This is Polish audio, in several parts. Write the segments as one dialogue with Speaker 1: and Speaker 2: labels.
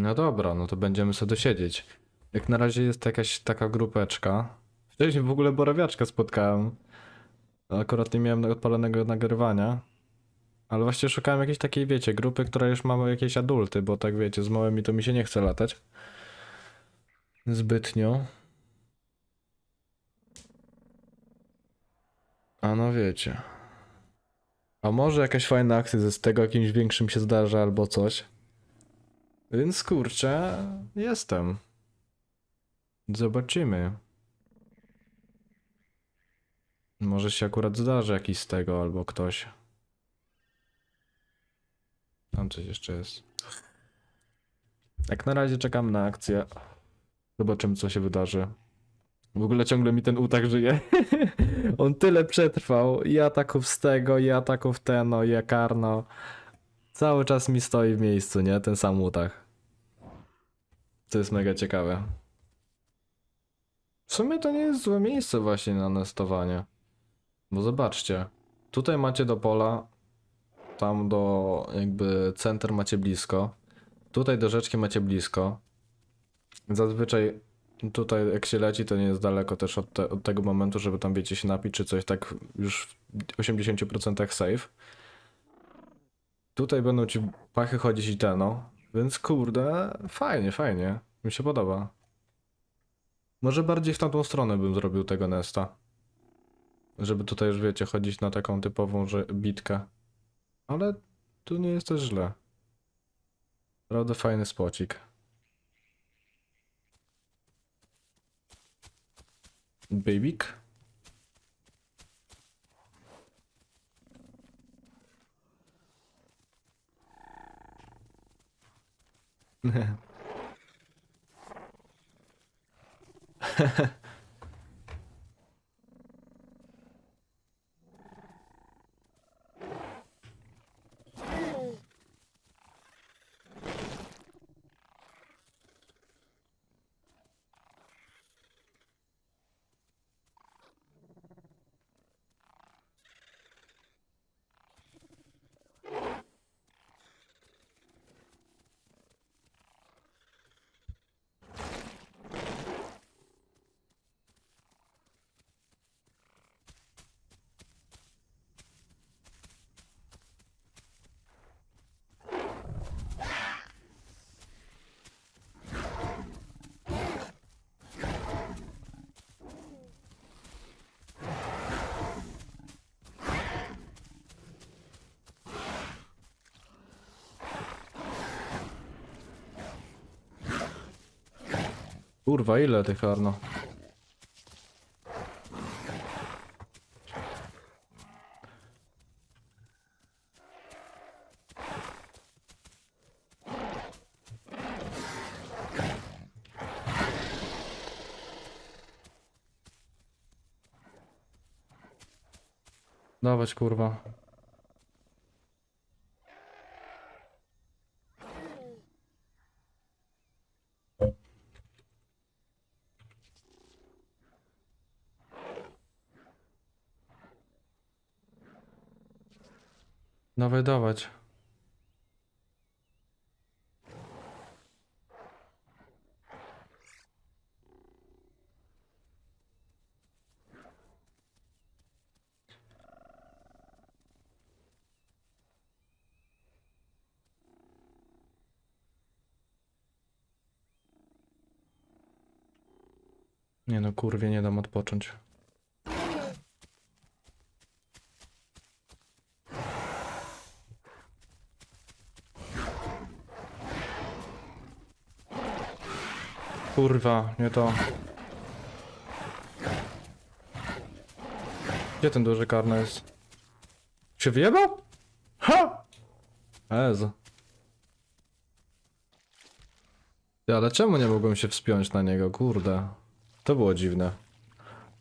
Speaker 1: No dobra, no to będziemy sobie dosiedzieć. Jak na razie jest jakaś taka grupeczka. Wcześniej w ogóle borawiaczka spotkałem. Akurat nie miałem odpalonego nagrywania. Ale właśnie szukałem jakiejś takiej, wiecie, grupy, która już ma jakieś adulty, bo tak wiecie, z małymi to mi się nie chce latać. Zbytnio. A no wiecie. A może jakaś fajna akcja ze z tego jakimś większym się zdarza albo coś. Więc kurczę, jestem. Zobaczymy. Może się akurat zdarzy jakiś z tego albo ktoś. Tam coś jeszcze jest. Jak na razie czekam na akcję. Zobaczymy co się wydarzy. W ogóle ciągle mi ten utak żyje. On tyle przetrwał. I ataków z tego, i ataków teno, i karno. Cały czas mi stoi w miejscu, nie? Ten sam utach. To jest mega ciekawe. W sumie to nie jest złe miejsce właśnie na nestowanie. Bo zobaczcie. Tutaj macie do pola. Tam do jakby center macie blisko. Tutaj do rzeczki macie blisko. Zazwyczaj tutaj jak się leci, to nie jest daleko też od, te, od tego momentu, żeby tam wiecie się napić czy coś tak już w 80% safe. Tutaj będą ci pachy chodzić i teno, więc kurde, fajnie, fajnie. Mi się podoba. Może bardziej w tamtą stronę bym zrobił tego nesta. Żeby tutaj już wiecie, chodzić na taką typową że bitkę. Ale tu nie jest też źle. Naprawdę fajny spocik. Babyk? 呵呵，Kurwa, ile tych arno? Dawać kurwa. Dawaj, dawać. Nie no, kurwie, nie dam odpocząć. Kurwa, nie to. Gdzie ten duży karno jest? Się wyjebał? Ha! Ezo. Ty, ale czemu nie mogłem się wspiąć na niego? Kurde. To było dziwne.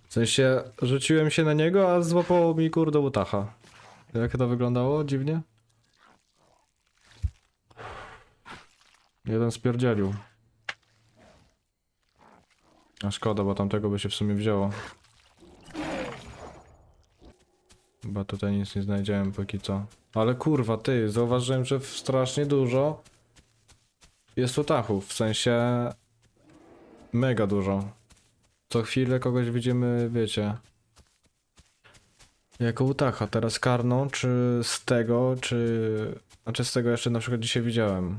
Speaker 1: W sensie, rzuciłem się na niego, a złapało mi kurde utacha. Jak to wyglądało? Dziwnie? Jeden spierdzielił. A szkoda, bo tamtego by się w sumie wzięło. Chyba tutaj nic nie znajdziemy póki co. Ale kurwa, ty, zauważyłem, że strasznie dużo Jest utachów, w sensie mega dużo. Co chwilę kogoś widzimy, wiecie. Jako utacha, teraz karną, czy z tego, czy... Znaczy z tego jeszcze na przykład dzisiaj widziałem.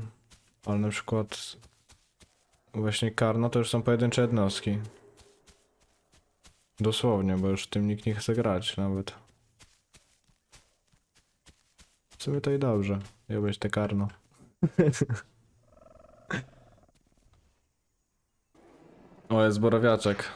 Speaker 1: Ale na przykład właśnie karno to już są pojedyncze jednostki. Dosłownie, bo już tym nikt nie chce grać nawet. W sumie to i dobrze. Ja te karno. o, jest borowiaczek.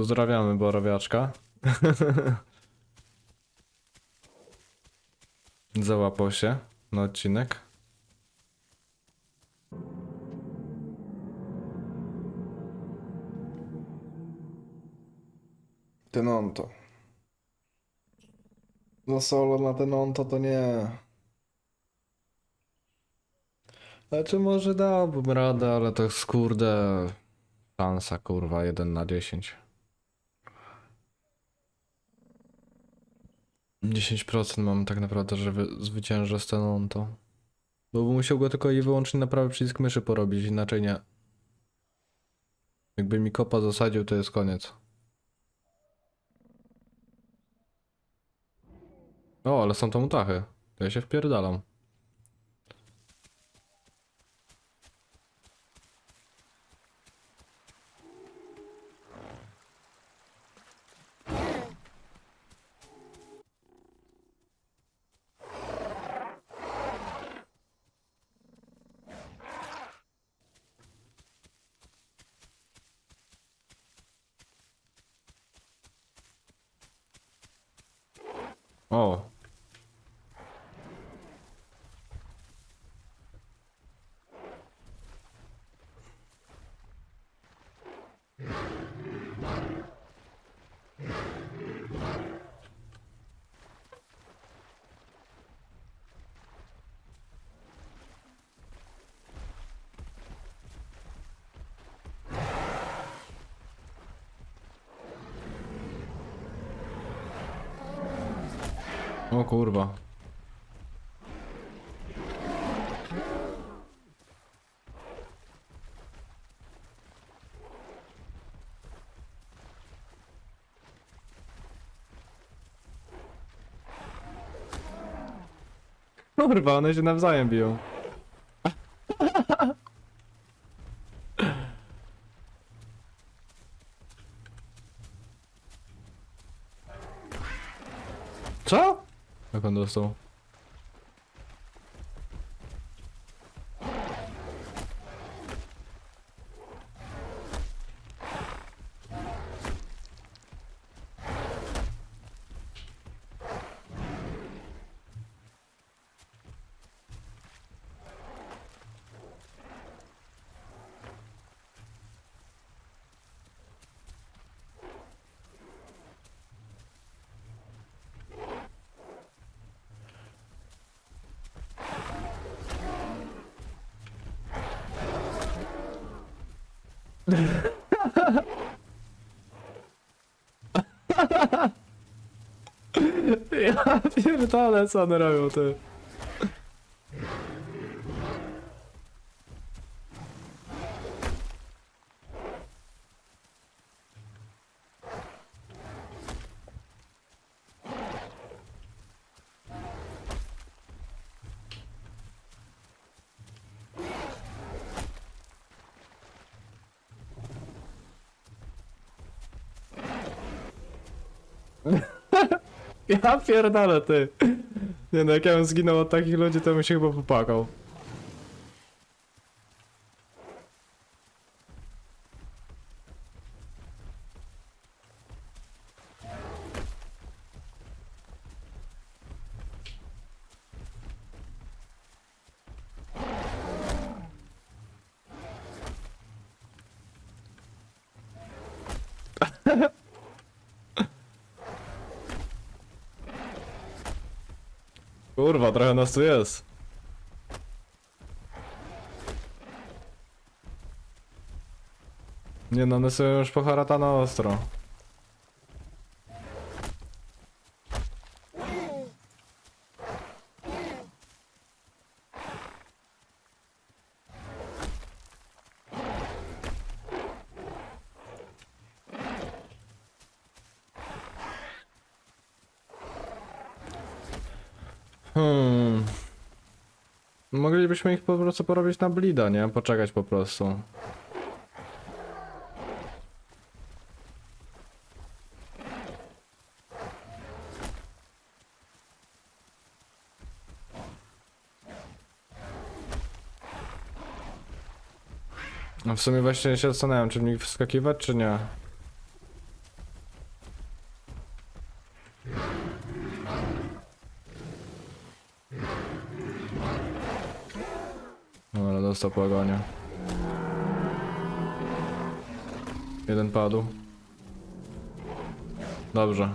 Speaker 1: Pozdrawiamy borowiaczka. Załapał się na odcinek. Tenonto. Za solo na Tenonto to nie. Znaczy może dałbym radę, ale to jest kurde szansa kurwa 1 na 10. 10% mam tak naprawdę, że wy- zwyciężę z Tenonto. Bo bym musiał go tylko i wyłącznie na prawy przycisk myszy porobić, inaczej nie. Jakby mi kopa zasadził, to jest koniec. O, ale są tam utachy. To ja się wpierdalam. O, o kurwa. Kurwa, one się nawzajem biją. Co? Jak on Ja pierdolę, co one robią, ty. Ja pierdolę, ty. Nie no, jak ja bym zginął od takich ludzi, to bym się chyba popłakał. Kurwa, trochę nas tu jest. Nie no, one są już poharatane ostro. Moglibyśmy ich po prostu porobić na blida, nie? Poczekać po prostu. No w sumie właśnie się zastanawiam, czy mi wskakiwać, czy nie. Po ogonie. Jeden padł. Dobrze.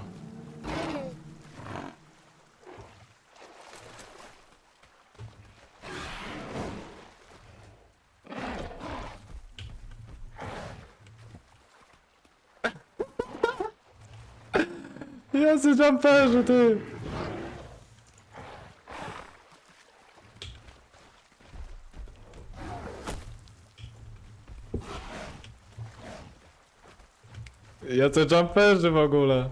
Speaker 1: Jacy jumperzy, ty! Jacy jumperzy w ogóle?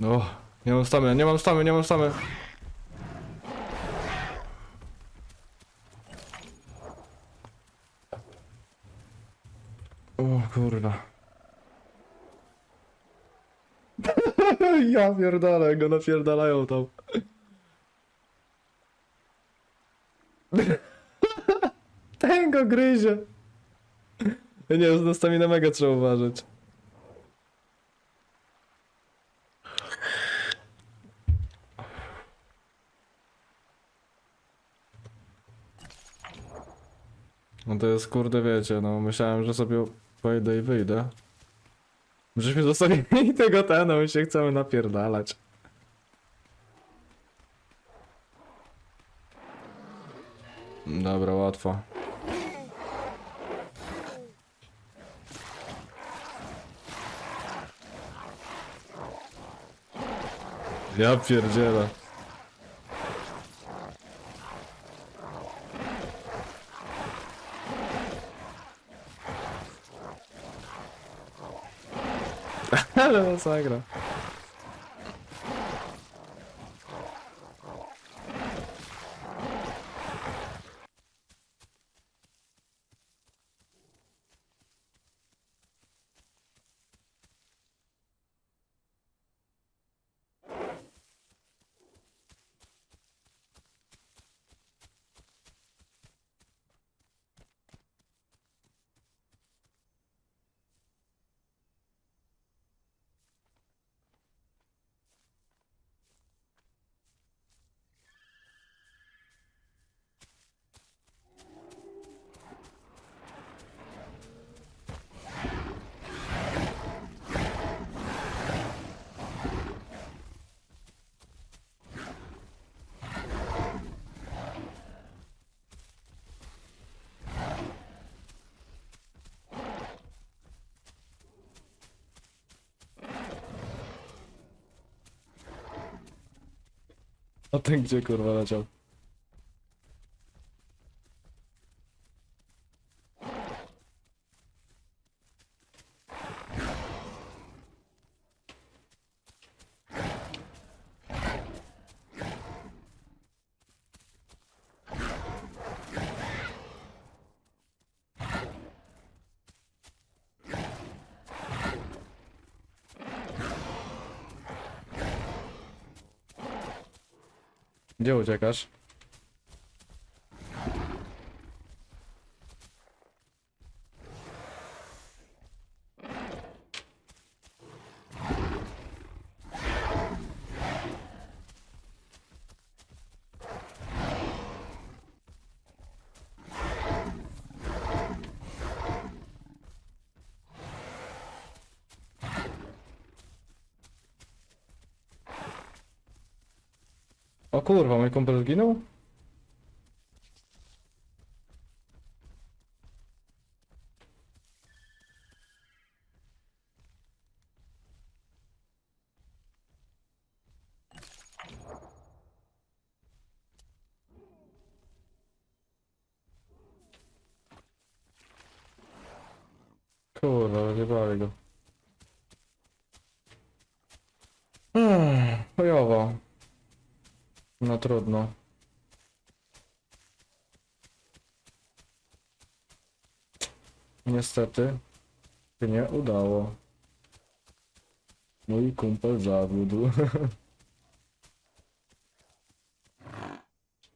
Speaker 1: No, nie mam stamy, nie mam stamy, nie mam stamy. O kurwa. ja pierdolę, go napierdalają tam. Ten go gryzie. Nie, z stamina mega trzeba uważać. No to jest kurde, wiecie, no myślałem, że sobie pojedę i wyjdę. Żeśmy zostawili tego ten, no my się chcemy napierdalać. Dobra, łatwo. Ja pierdzielę. Ale masakra. A ten gdzie kurwa Gdzie uciekasz? O kurwa, mój kumpel zginął? Kurwa, rozjebali go. No trudno. Niestety się nie udało. Mój kumpel zawiódł.